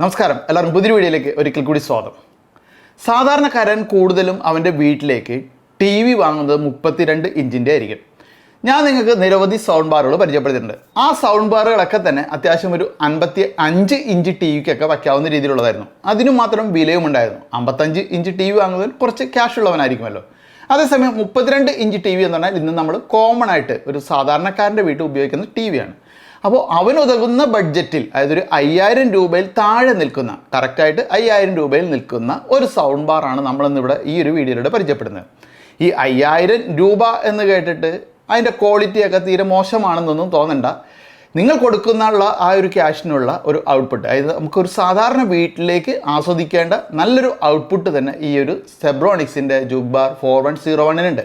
നമസ്കാരം. എല്ലാവർക്കും പുതിയ വീഡിയോയിലേക്ക് ഒരിക്കൽ കൂടി സ്വാഗതം. സാധാരണക്കാരൻ കൂടുതലും അവന്റെ വീട്ടിലേക്ക് ടി വി വാങ്ങുന്നത് മുപ്പത്തിരണ്ട് ഇഞ്ചിന്റെ ആയിരിക്കും. ഞാൻ നിങ്ങൾക്ക് നിരവധി സൗണ്ട് ബാറുകൾ പരിചയപ്പെടുത്തിയിട്ടുണ്ട്. ആ സൗണ്ട് ബാറുകളൊക്കെ തന്നെ അത്യാവശ്യം ഒരു അൻപത്തി അഞ്ച് ഇഞ്ച് ടി വിക്കൊക്കെ വയ്ക്കാവുന്ന രീതിയിലുള്ളതായിരുന്നു. അതിനു മാത്രം വിലയും ഉണ്ടായിരുന്നു. അമ്പത്തഞ്ച് ഇഞ്ച് ടി വി വാങ്ങുന്നതിൽ കുറച്ച് ക്യാഷ് ഉള്ളവനായിരിക്കുമല്ലോ. അതേസമയം മുപ്പത്തിരണ്ട് ഇഞ്ച് ടി വി എന്ന് പറഞ്ഞാൽ ഇന്ന് നമ്മൾ കോമൺ ആയിട്ട് ഒരു സാധാരണക്കാരന്റെ വീട്ടിൽ ഉപയോഗിക്കുന്ന ടി വിയാണ് അപ്പോൾ അവനുതകുന്ന ബഡ്ജറ്റിൽ അതായത് ഒരു അയ്യായിരം രൂപയിൽ താഴെ നിൽക്കുന്ന കറക്റ്റായിട്ട് അയ്യായിരം രൂപയിൽ നിൽക്കുന്ന ഒരു സൗണ്ട് ബാറാണ് നമ്മളിന്നിവിടെ ഈ ഒരു വീഡിയോയിലൂടെ പരിചയപ്പെടുന്നത്. ഈ അയ്യായിരം രൂപ എന്ന് കേട്ടിട്ട് അതിന്റെ ക്വാളിറ്റിയൊക്കെ തീരെ മോശമാണെന്നൊന്നും തോന്നണ്ട. നിങ്ങൾ കൊടുക്കുന്നുള്ള ആ ഒരു ക്യാഷിനുള്ള ഒരു ഔട്ട്പുട്ട് അതായത് നമുക്കൊരു സാധാരണ വീട്ടിലേക്ക് ആസ്വദിക്കേണ്ട നല്ലൊരു ഔട്ട്പുട്ട് തന്നെ ഈ ഒരു സെബ്രോണിക്സിന്റെ juke bar four one zero വണ്ണിനുണ്ട്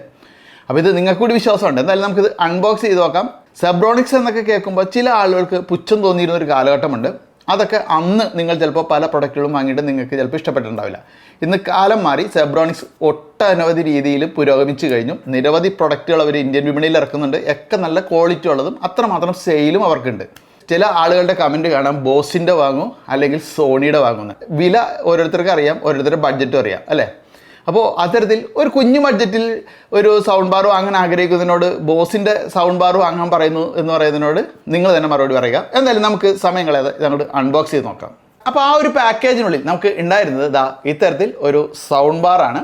അപ്പോൾ ഇത് നിങ്ങൾക്ക് കൂടി വിശ്വാസമുണ്ട്. എന്തായാലും നമുക്കിത് അൺബോക്സ് ചെയ്ത് നോക്കാം. സെബ്രോണിക്സ് എന്നൊക്കെ കേൾക്കുമ്പോൾ ചില ആളുകൾക്ക് പുച്ഛം തോന്നിയിരുന്ന ഒരു കാലഘട്ടമുണ്ട്. അതൊക്കെ അന്ന് നിങ്ങൾ ചിലപ്പോൾ പല പ്രൊഡക്റ്റുകളും വാങ്ങിയിട്ട് നിങ്ങൾക്ക് ചിലപ്പോൾ ഇഷ്ടപ്പെട്ടിട്ടുണ്ടാവില്ല. ഇന്ന് കാലം മാറി സെബ്രോണിക്സ് ഒട്ടനവധി രീതിയിൽ പുരോഗമിച്ചു കഴിഞ്ഞു. നിരവധി പ്രൊഡക്റ്റുകൾ അവർ ഇന്ത്യൻ വിപണിയിൽ ഇറക്കുന്നുണ്ട്. ഒക്കെ നല്ല ക്വാളിറ്റി ഉള്ളതും അത്രമാത്രം സെയിലും അവർക്കുണ്ട്. ചില ആളുകളുടെ കമന്റ് കാണാം ബോസിന്റെ വാങ്ങും അല്ലെങ്കിൽ സോണിയുടെ വാങ്ങുന്നു. വില ഓരോരുത്തർക്കും അറിയാം ഓരോരുത്തരുടെ ബഡ്ജറ്റും അറിയാം അല്ലേ? അപ്പോൾ അത്തരത്തിൽ ഒരു കുഞ്ഞു ബഡ്ജറ്റിൽ ഒരു സൗണ്ട് ബാർ വാങ്ങാൻ ആഗ്രഹിക്കുന്നതിനോട് ബോസിന്റെ സൗണ്ട് ബാർ വാങ്ങാൻ പറയുന്നു എന്ന് പറയുന്നതിനോട് നിങ്ങൾ തന്നെ മറുപടി പറയുക. എന്തായാലും നമുക്ക് സമയം കളയാതെ ഞങ്ങളുടെ അൺബോക്സ് ചെയ്ത് നോക്കാം. അപ്പോൾ ആ ഒരു പാക്കേജിനുള്ളിൽ നമുക്ക് ഉണ്ടായിരുന്നത് ദാ ഇത്തരത്തിൽ ഒരു സൗണ്ട് ബാറാണ്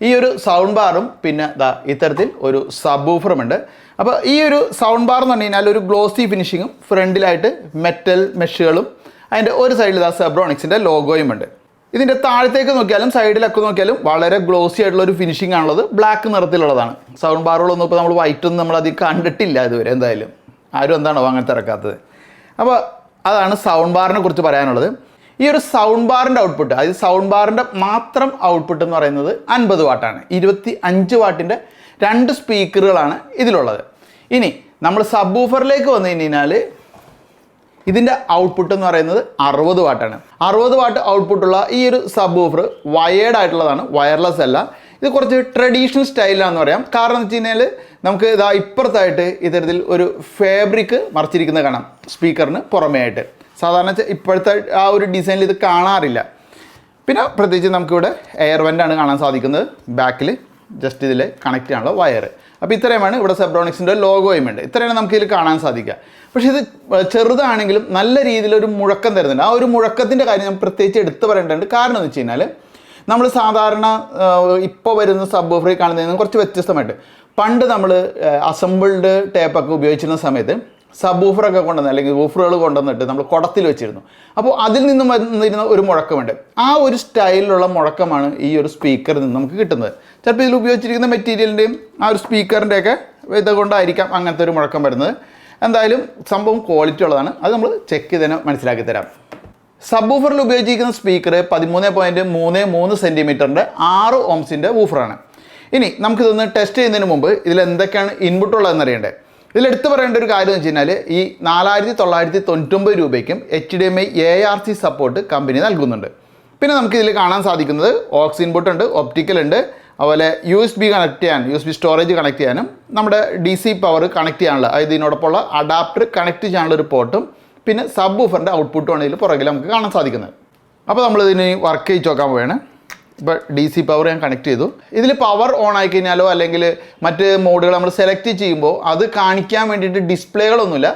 ഈ ഒരു സൗണ്ട് ബാറും പിന്നെ ദാ ഇത്തരത്തിൽ ഒരു സബ് ഉണ്ട്. അപ്പോൾ ഈ ഒരു സൗണ്ട് ബാർ എന്ന് പറഞ്ഞു കഴിഞ്ഞാൽ ഒരു ഗ്ലോസി ഫിനിഷിങ്ങും ഫ്രണ്ടിലായിട്ട് മെറ്റൽ മെഷുകളും അതിന്റെ ഒരു സൈഡിൽ ദാ സെബ്രോണിക്സിന്റെ ലോഗോയും ഉണ്ട്. ഇതിന്റെ താഴത്തേക്ക് നോക്കിയാലും സൈഡിലൊക്കെ നോക്കിയാലും വളരെ ഗ്ലോസി ആയിട്ടുള്ള ഒരു ഫിനിഷിംഗ് ആണുള്ളത്. ബ്ലാക്ക് നിറത്തിലുള്ളതാണ്. സൗണ്ട് ബാറുകളൊന്നും ഇപ്പോൾ നമ്മൾ വൈറ്റ് ഒന്നും നമ്മൾ അധികം കണ്ടിട്ടില്ല ഇതുവരെ എന്തായാലും. ആരും എന്താണോ അങ്ങനെ തിരക്കാത്തത്. അപ്പോൾ അതാണ് സൗണ്ട് ബാറിനെ കുറിച്ച് പറയാനുള്ളത്. ഈ ഒരു സൗണ്ട് ബാറിന്റെ ഔട്ട്പുട്ട് അതായത് സൗണ്ട് ബാറിന്റെ മാത്രം ഔട്ട്പുട്ട് എന്ന് പറയുന്നത് അൻപത് വാട്ടാണ്. ഇരുപത്തി അഞ്ച് വാട്ടിന്റെ രണ്ട് സ്പീക്കറുകളാണ് ഇതിലുള്ളത്. ഇനി നമ്മൾ സബ് ഊഫറിലേക്ക് വന്നു കഴിഞ്ഞാൽ ഇതിന്റെ ഔട്ട്പുട്ട് എന്ന് പറയുന്നത് അറുപത് വാട്ടാണ് അറുപത് വാട്ട് ഔട്ട്പുട്ടുള്ള ഈ ഒരു സബ് ഓഫർ വയേർഡ് ആയിട്ടുള്ളതാണ് വയർലെസ് അല്ല. ഇത് കുറച്ച് ട്രഡീഷണൽ സ്റ്റൈലാണെന്ന് പറയാം. കാരണം എന്ന് വെച്ച് കഴിഞ്ഞാൽ നമുക്ക് ഇതാ ഇപ്പുറത്തായിട്ട് ഇത്തരത്തിൽ ഒരു ഫാബ്രിക് മറച്ചിരിക്കുന്നത് കാണാം സ്പീക്കറിന് പുറമേ ആയിട്ട് സാധാരണ ഇപ്പോഴത്തെ ആ ഒരു ഡിസൈനിൽ ഇത് കാണാറില്ല. പിന്നെ പ്രത്യേകിച്ച് നമുക്കിവിടെ എയർ വെന്റാണ് കാണാൻ സാധിക്കുന്നത്. ബാക്കിൽ ജസ്റ്റ് ഇതിൽ കണക്റ്റ് ചെയ്യാനുള്ള വയർ അപ്പോൾ ഇത്രയുമാണ് ഇവിടെ സെബ്രോണിക്സിന്റെ ലോഗോയും ഉണ്ട് ഇത്രയാണ് നമുക്ക് ഇതിൽ കാണാൻ സാധിക്കുക. പക്ഷേ ഇത് ചെറുതാണെങ്കിലും നല്ല രീതിയിലൊരു മുഴക്കം തരുന്നുണ്ട്. ആ ഒരു മുഴക്കത്തിന്റെ കാര്യം ഞാൻ പ്രത്യേകിച്ച് എടുത്തു പറയേണ്ടതുണ്ട്. കാരണം എന്ന് വെച്ച് കഴിഞ്ഞാൽ നമ്മൾ സാധാരണ ഇപ്പോൾ വരുന്ന സബ് ഓഫറിൽ കാണുന്നതിൽ നിന്ന് കുറച്ച് വ്യത്യസ്തമായിട്ട്. പണ്ട് നമ്മൾ അസംബിൾഡ് ടേപ്പൊക്കെ ഉപയോഗിച്ചിരുന്ന സമയത്ത് സബ് ഊഫറൊക്കെ കൊണ്ടുവന്ന് അല്ലെങ്കിൽ ഊഫറുകൾ കൊണ്ടുവന്നിട്ട് നമ്മൾ കുടത്തിൽ വെച്ചിരുന്നു. അപ്പോൾ അതിൽ നിന്നും വന്നിരുന്ന ഒരു മുഴക്കമുണ്ട്. ആ ഒരു സ്റ്റൈലിലുള്ള മുഴക്കമാണ് ഈ ഒരു സ്പീക്കറിൽ നിന്ന് നമുക്ക് കിട്ടുന്നത്. ചിലപ്പോൾ ഇതിൽ ഉപയോഗിച്ചിരിക്കുന്ന മെറ്റീരിയലിന്റെയും ആ ഒരു സ്പീക്കറിന്റെയൊക്കെ ഇത് കൊണ്ടായിരിക്കാം അങ്ങനത്തെ ഒരു മുഴക്കം വരുന്നത്. എന്തായാലും സംഭവം ക്വാളിറ്റി ഉള്ളതാണ്. അത് നമ്മൾ ചെക്ക് ചെയ്ത് തന്നെ മനസ്സിലാക്കി തരാം. സബ് ഊഫറിൽ ഉപയോഗിച്ചിരിക്കുന്ന സ്പീക്കർ പതിമൂന്ന് പോയിന്റ് മൂന്ന് മൂന്ന് സെന്റിമീറ്ററിന്റെ ആറ് ഓംസിന്റെ ഊഫറാണ് ഇനി നമുക്കിതൊന്ന് ടെസ്റ്റ് ചെയ്യുന്നതിന് മുമ്പ് ഇതിൽ എന്തൊക്കെയാണ് ഇൻപുട്ട് ഉള്ളതെന്ന് അറിയണ്ടേ? ഇതിൽ എടുത്തു പറയേണ്ട ഒരു കാര്യം എന്ന് വെച്ച് കഴിഞ്ഞാൽ ഈ നാലായിരത്തി തൊള്ളായിരത്തി തൊണ്ണൂറ്റൊമ്പത് രൂപയ്ക്കും H D M I A R C support company നൽകുന്നുണ്ട്. പിന്നെ നമുക്ക് ഇതിൽ കാണാൻ സാധിക്കുന്നത് ഓക്സ് ഇൻപുട്ട് ഉണ്ട് ഒപ്റ്റിക്കൽ ഉണ്ട് അതുപോലെ യു എസ് ബി കണക്ട് ചെയ്യാൻ U S B storage connect ചെയ്യാനും നമ്മുടെ ഡി സി പവർ കണക്ട് ചെയ്യാനുള്ള അതായത് ഇതിനോടൊപ്പമുള്ള അഡാപ്റ്റർ കണക്ട് ചെയ്യാനുള്ള ഒരു പോർട്ടും പിന്നെ സബ് ഊഫറിന്റെ ഔട്ട്പുട്ടുമാണ് ഇതിൽ പുറകിൽ നമുക്ക് കാണാൻ സാധിക്കുന്നത്. അപ്പോൾ നമ്മൾ ഇതിന് വർക്ക് ചെയ്ത് നോക്കാൻ പോവുകയാണ് ഇപ്പോൾ ഡി സി പവർ ഞാൻ കണക്ട് ചെയ്തു. ഇതിൽ പവർ ഓൺ ആയി കഴിഞ്ഞാലോ അല്ലെങ്കിൽ മറ്റ് മോഡുകൾ നമ്മൾ സെലക്ട് ചെയ്യുമ്പോൾ അത് കാണിക്കാൻ വേണ്ടിയിട്ട് ഡിസ്പ്ലേകളൊന്നുമില്ല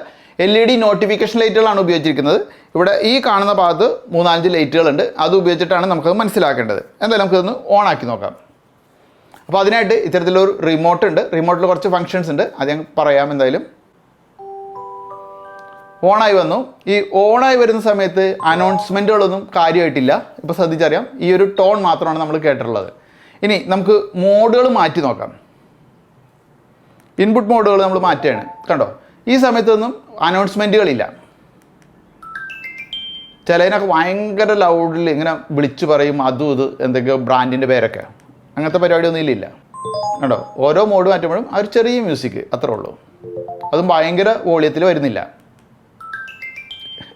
എൽ ഇ ഡി നോട്ടിഫിക്കേഷൻ ലൈറ്റുകളാണ് ഉപയോഗിച്ചിരിക്കുന്നത്. ഇവിടെ ഈ കാണുന്ന ഭാഗത്ത് മൂന്നാലഞ്ച് ലൈറ്റുകളുണ്ട് അത് ഉപയോഗിച്ചിട്ടാണ് നമുക്കത് മനസ്സിലാക്കേണ്ടത്. എന്തായാലും നമുക്കിതൊന്ന് ഓൺ ആക്കി നോക്കാം. അപ്പോൾ അതിനായിട്ട് ഇത്തരത്തിലൊരു റിമോട്ട് ഉണ്ട്. റിമോട്ടിൽ കുറച്ച് ഫങ്ഷൻസ് ഉണ്ട്. അത് ഞാൻ പറയാം എന്തായാലും. ഓണായി വന്നു. ഈ ഓണായി വരുന്ന സമയത്ത് അനൗൺസ്മെന്റുകളൊന്നും കാര്യമായിട്ടില്ല. ഇപ്പോൾ ശ്രദ്ധിച്ചറിയാം. ഈ ഒരു ടോൺ മാത്രമാണ് നമ്മൾ കേട്ടിട്ടുള്ളത്. ഇനി നമുക്ക് മോഡുകൾ മാറ്റി നോക്കാം. ഇൻപുട്ട് മോഡുകൾ നമ്മൾ മാറ്റുകയാണ്. കണ്ടോ? ഈ സമയത്തൊന്നും അനൗൺസ്മെന്റുകളില്ല ചിലതിനൊക്കെ ഭയങ്കര ലൗഡിൽ ഇങ്ങനെ വിളിച്ചു പറയും അതും ഇത് എന്തൊക്കെയോ ബ്രാൻഡിന്റെ പേരൊക്കെ. അങ്ങനത്തെ പരിപാടിയൊന്നും ഇല്ലില്ല. കണ്ടോ? ഓരോ മോഡ് മാറ്റുമ്പോഴും ആ ഒരു ചെറിയ മ്യൂസിക് അത്രേ ഉള്ളൂ. അതും ഭയങ്കര വോളിയത്തിൽ വരുന്നില്ല.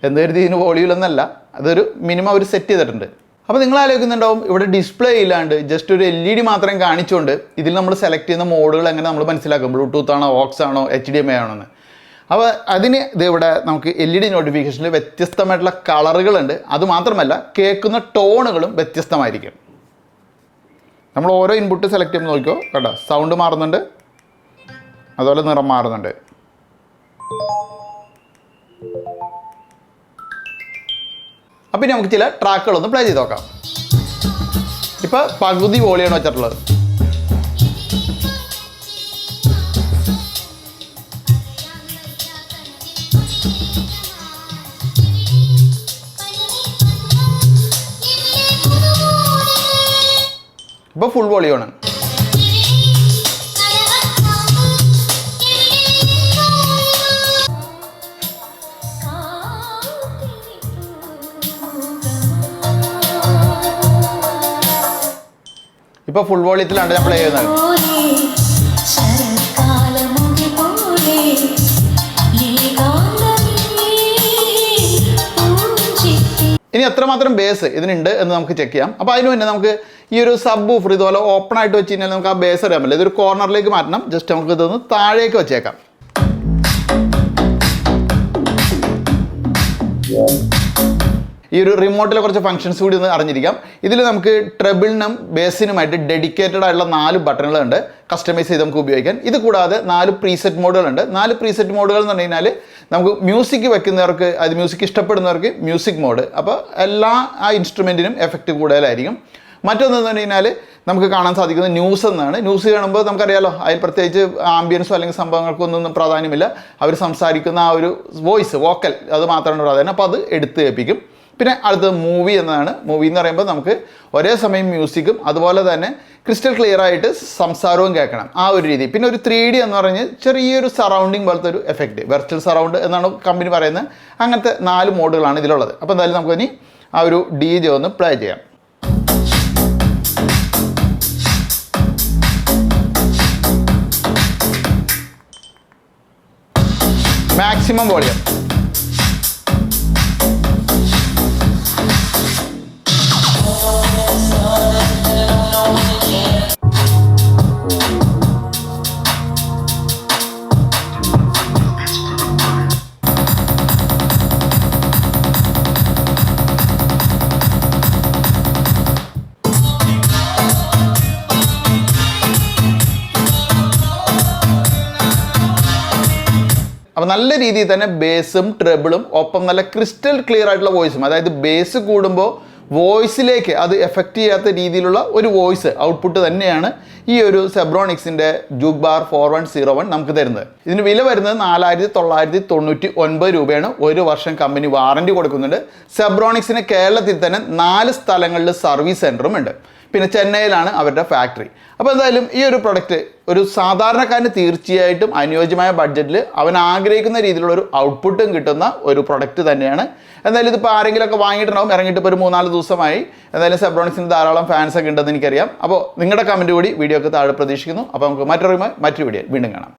എന്ത് കരുതി ഇതിന് വോളിയിലൊന്നല്ല അതൊരു മിനിമം അവർ സെറ്റ് ചെയ്തിട്ടുണ്ട്. അപ്പോൾ നിങ്ങൾ ആലോചിക്കുന്നുണ്ടാവും ഇവിടെ ഡിസ്പ്ലേ ഇല്ലാണ്ട് ജസ്റ്റ് ഒരു എൽ ഇ ഡി മാത്രം കാണിച്ചുകൊണ്ട് ഇതിൽ നമ്മൾ സെലക്ട് ചെയ്യുന്ന മോഡുകൾ എങ്ങനെ നമ്മൾ മനസ്സിലാക്കും? ബ്ലൂടൂത്ത് ആണോ ഓക്സ് ആണോ എച്ച് ഡി എം ഐ ആണോ എന്ന്. അപ്പോൾ അതിന് ഇത് ഇവിടെ നമുക്ക് എൽ ഇ ഡി നോട്ടിഫിക്കേഷനിൽ വ്യത്യസ്തമായിട്ടുള്ള കളറുകളുണ്ട് അതുമാത്രമല്ല കേൾക്കുന്ന ടോണുകളും വ്യത്യസ്തമായിരിക്കും. നമ്മൾ ഓരോ ഇൻപുട്ട് സെലക്ട് ചെയ്യുമ്പോൾ നോക്കിയോ കേട്ടോ സൗണ്ട് മാറുന്നുണ്ട്. അതുപോലെ നിറം മാറുന്നുണ്ട്. അപ്പം ഇനി നമുക്ക് ചില ട്രാക്കുകളൊന്ന് പ്ലേ ചെയ്ത് നോക്കാം. ഇപ്പം പകുതി വോളിയാണ് വെച്ചിട്ടുള്ളത്. ഇപ്പോൾ ഫുൾ വോളിയാണ് ഇപ്പോൾ ഫുൾ വോളിയത്തിലാണ് ഞാൻ പ്ലേ ചെയ്യുന്നത് ഇനി എത്രമാത്രം ബേസ് ഇതിനുണ്ട് എന്ന് നമുക്ക് ചെക്ക് ചെയ്യാം. അപ്പോൾ അതിന് മുന്നേ നമുക്ക് ഈ ഒരു സബ് ബൂഫർ ഇതുപോലെ ഓപ്പൺ ആയിട്ട് വെച്ച് കഴിഞ്ഞാൽ നമുക്ക് ആ ബേസ് അറിയാൻ പറ്റില്ല. ഇതൊരു കോർണറിലേക്ക് മാറ്റണം. ജസ്റ്റ് നമുക്ക് ഇതൊന്ന് താഴേക്ക് വെച്ചേക്കാം. ഈ ഒരു റിമോട്ടിലെ കുറച്ച് ഫംഗ്ഷൻസ് കൂടി ഒന്ന് അറിഞ്ഞിരിക്കാം. ഇതിൽ നമുക്ക് ട്രബിളിനും ബേസിനുമായിട്ട് ഡെഡിക്കേറ്റഡ് ആയിട്ടുള്ള നാല് ബട്ടണുകളുണ്ട് കസ്റ്റമൈസ് ചെയ്ത് നമുക്ക് ഉപയോഗിക്കാൻ ഇത് കൂടാതെ നാല് പ്രീസെറ്റ് മോഡുകളുണ്ട് നാല് പ്രീസെറ്റ് മോഡുകൾ എന്ന് പറഞ്ഞു കഴിഞ്ഞാൽ നമുക്ക് മ്യൂസിക് വെക്കുന്നവർക്ക് അത് മ്യൂസിക് ഇഷ്ടപ്പെടുന്നവർക്ക് മ്യൂസിക് മോഡ് അപ്പോൾ എല്ലാ ആ ഇൻസ്ട്രുമെന്റിനും എഫക്റ്റ് കൂടുതലായിരിക്കും. മറ്റൊന്നെന്ന് പറഞ്ഞു കഴിഞ്ഞാൽ നമുക്ക് കാണാൻ സാധിക്കുന്നത് ന്യൂസ് എന്നാണ്. ന്യൂസ് കാണുമ്പോൾ നമുക്കറിയാലോ അതിൽ പ്രത്യേകിച്ച് ആംബിയൻസോ അല്ലെങ്കിൽ സംഭവങ്ങൾക്കൊന്നും പ്രാധാന്യമില്ല. അവർ സംസാരിക്കുന്ന ആ ഒരു വോയിസ് വോക്കൽ അത് മാത്രമാണ് പ്രാധാന്യം. അപ്പോൾ അത് എടുത്ത് കേൾപ്പിക്കും. പിന്നെ അടുത്തത് മൂവി എന്നതാണ്. മൂവി എന്ന് പറയുമ്പോൾ നമുക്ക് ഒരേ സമയം മ്യൂസിക്കും അതുപോലെ തന്നെ ക്രിസ്റ്റൽ ക്ലിയർ ആയിട്ട് സംസാരവും കേൾക്കണം. ആ ഒരു രീതി. പിന്നെ ഒരു ത്രീ ഡി എന്ന് പറഞ്ഞ് ചെറിയൊരു സറൗണ്ടിങ് പോലത്തെ ഒരു എഫക്റ്റ് വെർച്വൽ സറൗണ്ട് എന്നാണ് കമ്പനി പറയുന്നത്. അങ്ങനത്തെ നാല് മോഡുകളാണ് ഇതിലുള്ളത്. അപ്പോൾ എന്തായാലും നമുക്ക് ഇനി ആ ഒരു ഡി ജെ ഒന്ന് പ്ലേ ചെയ്യാം. മാക്സിമം വോളിയം അപ്പോൾ നല്ല രീതിയിൽ തന്നെ ബേസും ട്രബിളും ഒപ്പം നല്ല ക്രിസ്റ്റൽ ക്ലിയർ ആയിട്ടുള്ള വോയിസും അതായത് ബേസ് കൂടുമ്പോൾ വോയിസിലേക്ക് അത് എഫക്റ്റ് ചെയ്യാത്ത രീതിയിലുള്ള ഒരു വോയിസ് ഔട്ട്പുട്ട് തന്നെയാണ് ഈ ഒരു സെബ്രോണിക്സിന്റെ juke bar four one zero one നമുക്ക് തരുന്നത്. ഇതിന് വില വരുന്നത് നാലായിരത്തി തൊള്ളായിരത്തി തൊണ്ണൂറ്റി ഒൻപത് രൂപയാണ്. ഒരു വർഷം കമ്പനി വാറണ്ടി കൊടുക്കുന്നുണ്ട്. സെബ്രോണിക്സിന് കേരളത്തിൽ തന്നെ നാല് സ്ഥലങ്ങളിൽ സർവീസ് സെന്ററും ഉണ്ട്. പിന്നെ ചെന്നൈയിലാണ് അവരുടെ ഫാക്ടറി അപ്പോൾ എന്തായാലും ഈ ഒരു പ്രൊഡക്റ്റ് ഒരു സാധാരണക്കാരന് തീർച്ചയായിട്ടും അനുയോജ്യമായ ബഡ്ജറ്റിൽ അവൻ ആഗ്രഹിക്കുന്ന രീതിയിലുള്ള ഒരു ഔട്ട്പുട്ടും കിട്ടുന്ന ഒരു പ്രൊഡക്റ്റ് തന്നെയാണ്. എന്തായാലും ഇതിപ്പോൾ ആരെങ്കിലുമൊക്കെ വാങ്ങിയിട്ടുണ്ടാവും ഇറങ്ങിയിട്ട് ഇപ്പോൾ ഒരു മൂന്നാൽ ദിവസമായി. എന്തായാലും സെബ്രോണിക്സിന് ധാരാളം ഫാൻസ് ഒക്കെ ഉണ്ടെന്ന് എനിക്കറിയാം. അപ്പോൾ നിങ്ങളുടെ കമന്റ് കൂടി വീഡിയോക്ക് താഴെ പ്രതീക്ഷിക്കുന്നു. അപ്പോൾ നമുക്ക് മറ്റൊരു മറ്റൊരു വീഡിയോ വീണ്ടും കാണാം.